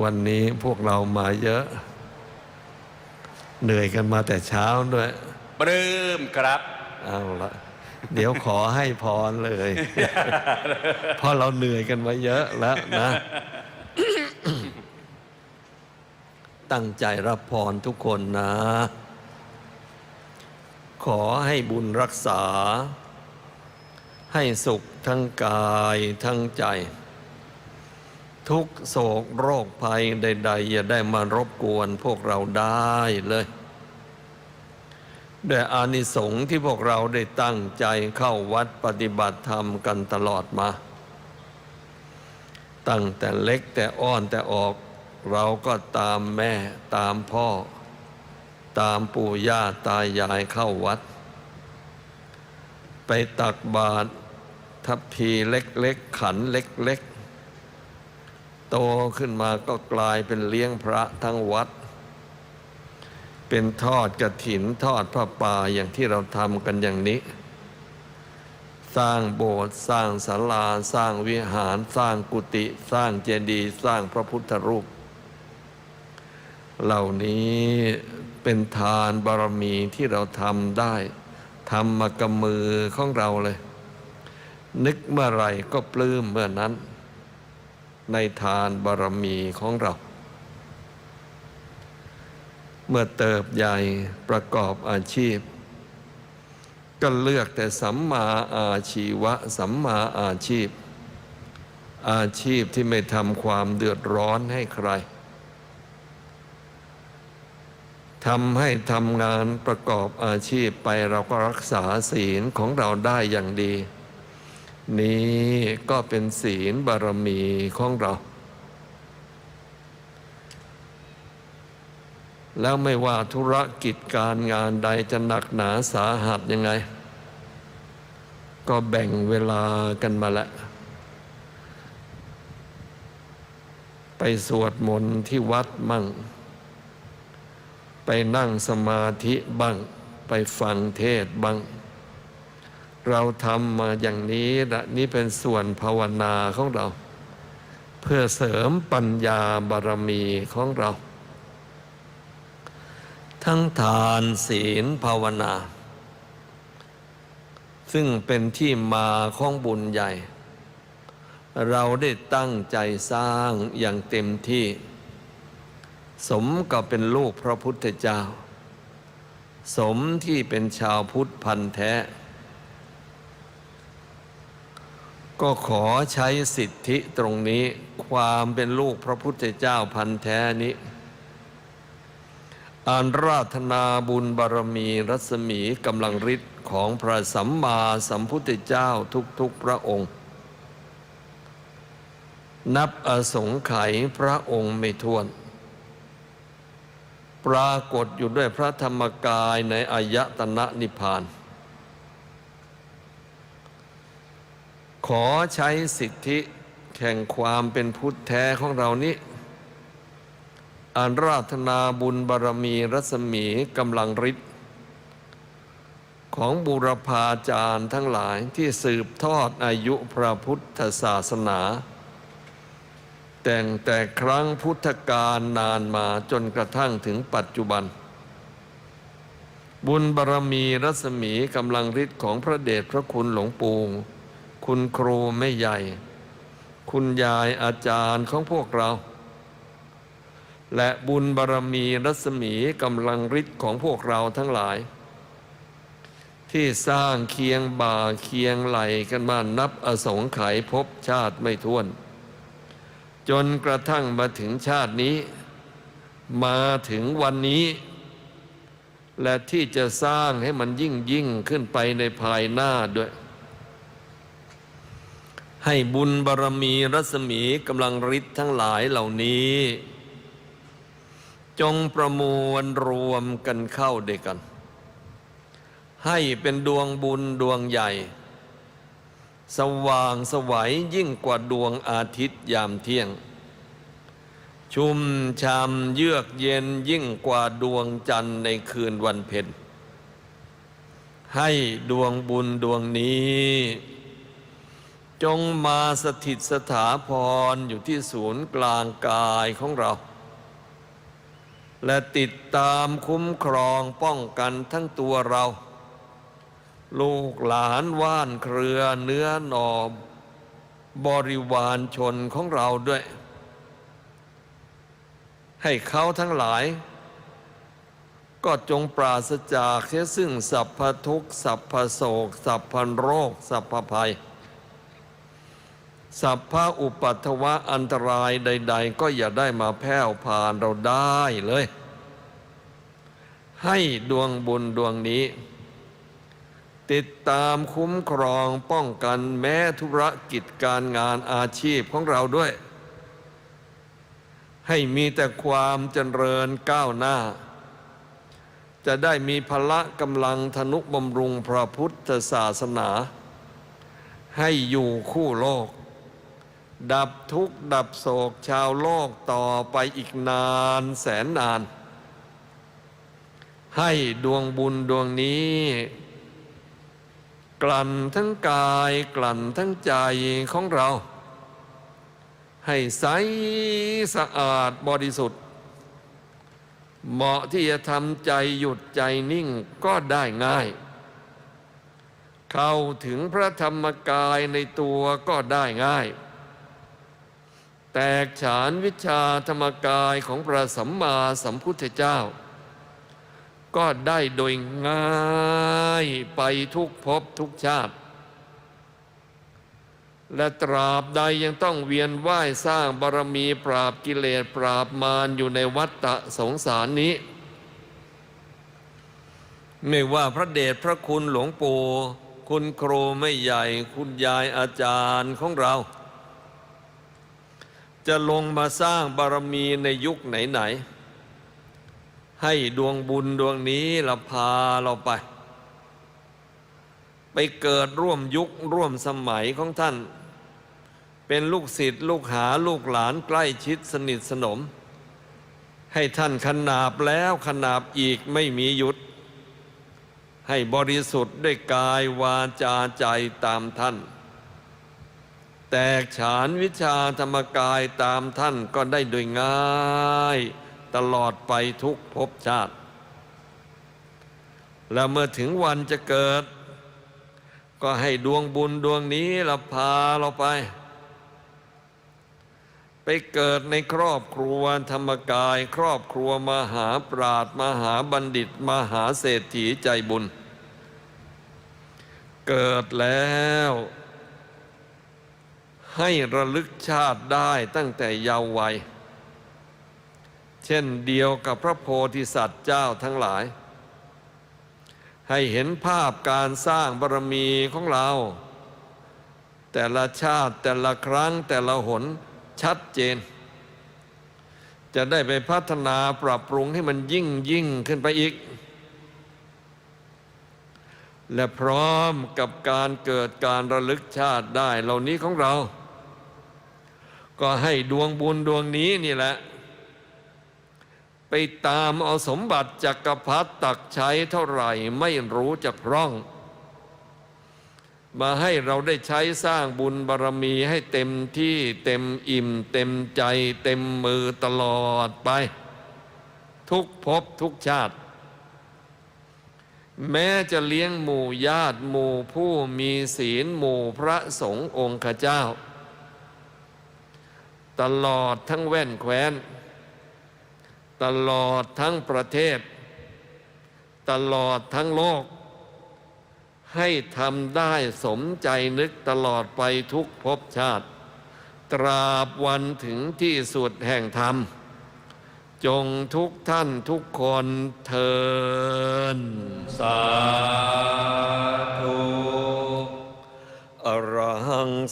วันนี้พวกเรามาเยอะ เหนื่อยกันมาแต่เช้าด้วย ปลื้มครับ เอาละเดี๋ยวขอให้พรเลย เพราะเราเหนื่อยกันมาเยอะแล้วนะ ตั้งใจรับพรทุกคนนะ ขอให้บุญรักษา ให้สุขทั้งกายทั้งใจ ทุกโศกโรคภัยใด ๆ อย่าได้มารบกวนพวกเราได้เลยด้วยอานิสงส์ที่พวกเราได้ตั้งใจเข้าวัดปฏิบัติธรรมกันตลอดมา ตั้งแต่เล็กแต่อ้อนแต่ออก เราก็ตามแม่ตามพ่อ ตามปู่ย่าตายายเข้าวัด ไปตักบาตรทัพพีเล็กๆ ขันเล็กๆ โตขึ้นมาก็กลายเป็นเลี้ยงพระทั้งวัด เป็นทอดกระถินทอดพระป่าอย่างที่เราทำกันอย่างนี้ สร้างโบสถ์สร้างศาลาสร้างวิหารสร้างกุฏิสร้างเจดีย์สร้างพระพุทธรูป เหล่านี้เป็นทานบารมีที่เราทำได้ทำมากับมือของเราเลย นึกเมื่อไรก็ปลื้มเมื่อนั้น ในทานบารมีของเรา เมื่อเติบใหญ่ประกอบอาชีพ ก็เลือกแต่สัมมาอาชีวะ สัมมาอาชีพ อาชีพที่ไม่ทำความเดือดร้อนให้ใครทำให้ทำงานประกอบอาชีพไปเราก็รักษาศีลของเราได้อย่างดี นี้ก็เป็นศีลบารมีของเรา แล้วไม่ว่าธุรกิจการงานใดจะหนักหนาสาหัสยังไง ก็แบ่งเวลากันมาแล้วไปสวดมนต์ที่วัดมั่ง ไปนั่งสมาธิบ้าง ไปฟังเทศบ้าง เราทำมาอย่างนี้ละนี่เป็นส่วนภาวนาของเรา เพื่อเสริมปัญญาบารมีของเรา ทั้งทานศีลภาวนา ซึ่งเป็นที่มาของบุญใหญ่ เราได้ตั้งใจสร้างอย่างเต็มที่ สมกับเป็นลูกพระพุทธเจ้า สมที่เป็นชาวพุทธพันธ์แท้ ก็ขอใช้สิทธิตรงนี้ความเป็นลูกพระพุทธเจ้าพันแท้นี้อานราธนาบุญบารมีรัศมีกำลังฤทธิ์ของพระสัมมาสัมพุทธเจ้าทุกๆพระองค์ นับอสงไขยพระองค์ไม่ท้วน ปรากฏอยู่ด้วยพระธรรมกายในอายตนะนิพพาน ขอใช้สิทธิแห่งความเป็นพุทธแท้ของเรานี้อาราธนาบุญบารมีรัศมีกำลังฤทธิ์ของบุรพาจารย์ทั้งหลายที่สืบทอดอายุพระพุทธศาสนา แต่งแต่ครั้งพุทธกาลนานมาจนกระทั่งถึงปัจจุบัน บุญบารมีรัศมีกำลังฤทธิ์ของพระเดชพระคุณหลวงปู่ คุณครูไม่ใหญ่ คุณยายอาจารย์ของพวกเรา และบุญบารมีรัศมีกำลังฤทธิ์ของพวกเราทั้งหลาย ที่สร้างเคียงบ่าเคียงไหลกันมานับอสงไขยภพชาติไม่ท้วน จนกระทั่งมาถึงชาตินี้ มาถึงวันนี้และที่จะสร้างให้มันยิ่งยิ่งขึ้นไปในภายหน้าด้วย ให้บุญบารมีรัศมีกำลังฤทธิ์ทั้งหลายเหล่านี้ จงประมวลรวมกันเข้าด้วยกัน ให้เป็นดวงบุญดวงใหญ่ สว่างสวัยยิ่งกว่าดวงอาทิตย์ยามเที่ยง ชุ่มชามเยือกเย็นยิ่งกว่าดวงจันทร์ในคืนวันเพ็ญให้ดวงบุญดวงนี้ จงมาสถิตสถาพรอยู่ที่ศูนย์กลางกายของเรา และติดตามคุ้มครองป้องกันทั้งตัวเรา ลูกหลานว่านเครือเนื้อหนอมบริวารชนของเราด้วย ให้เขาทั้งหลาย ก็จงปราศจากเสียซึ่งสัพพทุกสัพพโศกสัพพโรคสัพพภัย สัพพะอุปัตถวะอันตรายใด ๆ ก็อย่าได้มาแผ่วผ่านเราได้เลย ให้ดวงบุญดวงนี้ ติดตามคุ้มครองป้องกันแม้ธุรกิจการงานอาชีพของเราด้วย ให้มีแต่ความเจริญก้าวหน้า จะได้มีพละกำลังธนุบำรุงพระพุทธศาสนา ให้อยู่คู่โลก ดับทุกข์ดับโศกชาวโลกต่อไปอีกนานแสนนาน ให้ดวงบุญดวงนี้ กลั่นทั้งกายกลั่นทั้งใจของเรา ให้ใสสะอาดบริสุทธิ์ เหมาะที่จะทำใจหยุดใจนิ่งก็ได้ง่ายเข้าถึงพระธรรมกายในตัวก็ได้ง่าย แตกฉานวิชาธรรมกายของพระสัมมาสัมพุทธเจ้า ก็ได้โดยง่ายไปทุกภพทุกชาติ และตราบใดยังต้องเวียนว่ายสร้างบารมีปราบกิเลสปราบมารอยู่ในวัฏฏะสงสารนี้ ไม่ว่าพระเดชพระคุณหลวงปู่คุณครูไม่ใหญ่คุณยายอาจารย์ของเรา จะลงมาสร้างบารมีในยุคไหน ๆ ให้ดวงบุญดวงนี้ละพาเราไป ไปเกิดร่วมยุคร่วมสมัยของท่าน เป็นลูกศิษย์ลูกหาลูกหลานใกล้ชิดสนิทสนม ให้ท่านขนาบแล้วขนาบอีกไม่มีหยุด ให้บริสุทธิ์ด้วยกายวาจาใจตามท่าน แตกฉานวิชาธรรมกายตามท่านก็ได้โดยง่าย ตลอดไปทุกภพชาติ แล้วเมื่อถึงวันจะเกิด ก็ให้ดวงบุญดวงนี้เราพาเราไป ไปเกิดในครอบครัวธรรมกาย ครอบครัวมหาปราดมหาบัณฑิต มหาเศรษฐีใจบุญ เกิดแล้ว ให้ระลึกชาติได้ตั้งแต่เยาว์วัย เช่นเดียวกับพระโพธิสัตว์เจ้าทั้งหลาย ให้เห็นภาพการสร้างบารมีของเรา แต่ละชาติแต่ละครั้งแต่ละหนชัดเจน จะได้ไปพัฒนาปรับปรุงให้มันยิ่งยิ่งขึ้นไปอีก และพร้อมกับการเกิดการระลึกชาติได้เหล่านี้ของเรา ก็ให้ดวงบุญดวงนี้นี่แหละ ไปตามเอาสมบัติจักรพรรดิตักใช้เท่าไหร่ไม่รู้จักร่อง มาให้เราได้ใช้สร้างบุญบารมีให้เต็มที่เต็มอิ่ม เต็มใจเต็มมือตลอดไป ทุกภพทุกชาติแม้จะเลี้ยงหมู่ญาติหมู่ผู้มีศีลหมู่พระสงฆ์องค์ข้าเจ้า ตลอดทั้งแว่นแคว้น ตลอดทั้งประเทศ ตลอดทั้งโลก ให้ทำได้สมใจนึกตลอดไปทุกภพชาติ ตราบวันถึงที่สุดแห่งธรรม จงทุกท่านทุกคนเทินสาธุ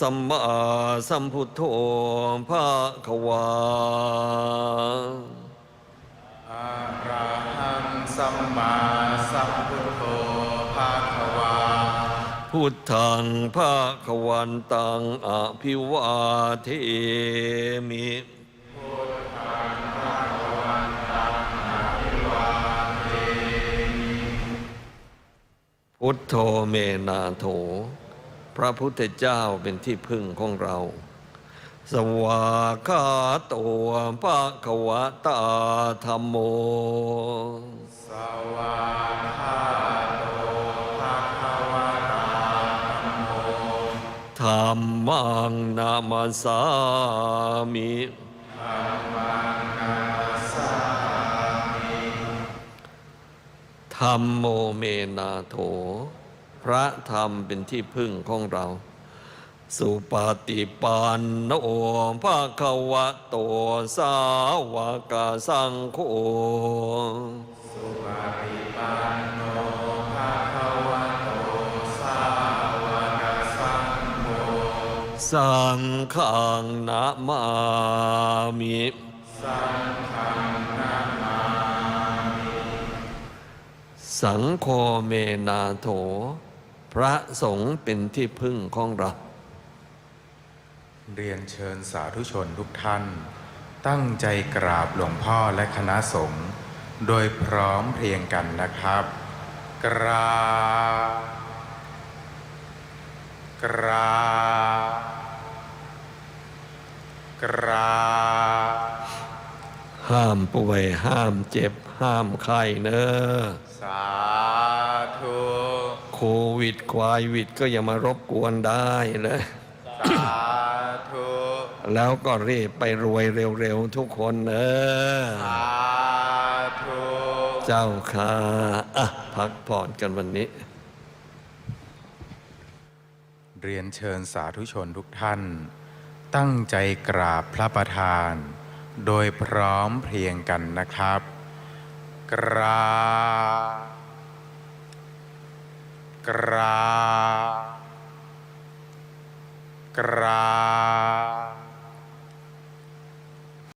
สัมมาสัมพุทโธภาควาอะระหังสัมมาสัมพุทโธภาควา พุทธังภาควันตังอภิวาเทมิพุทโธเมนาโถ พระพุทธเจ้าเป็นที่พึ่งของเรา สวากาโตัวภะควะตาธรรมโม สวาคาโตภะคะวะตาธัมโมธรรมังนามาสามิธรรมโมเมนาโถ พระธรรมเป็นที่พึ่งของเรา สุปฏิปันโนภาควะโตสาวกาสังโฆสังฆังนะมามิสังโฆเมนาโถ พระสงฆ์เป็นที่พึ่งของเรา เรียนเชิญสาธุชนทุกท่าน ตั้งใจกราบหลวงพ่อและคณะสงฆ์โดยพร้อมเพรียงกันนะครับ กราบกราบกราบห้ามป่วยห้ามเจ็บห้ามไข้เนอะสาธุ โควิดควายวิดก็อย่ามารบกวนได้เลยสาธุแล้วก็รีบไปรวยเร็วๆทุกคนเนอะสาธุเจ้าค่ะอะพักผ่อนกันวันนี้ เรียนเชิญสาธุชนทุกท่าน ตั้งใจกราบพระประธาน โดยพร้อมเพรียงกันนะครับ กราบ กรา กรา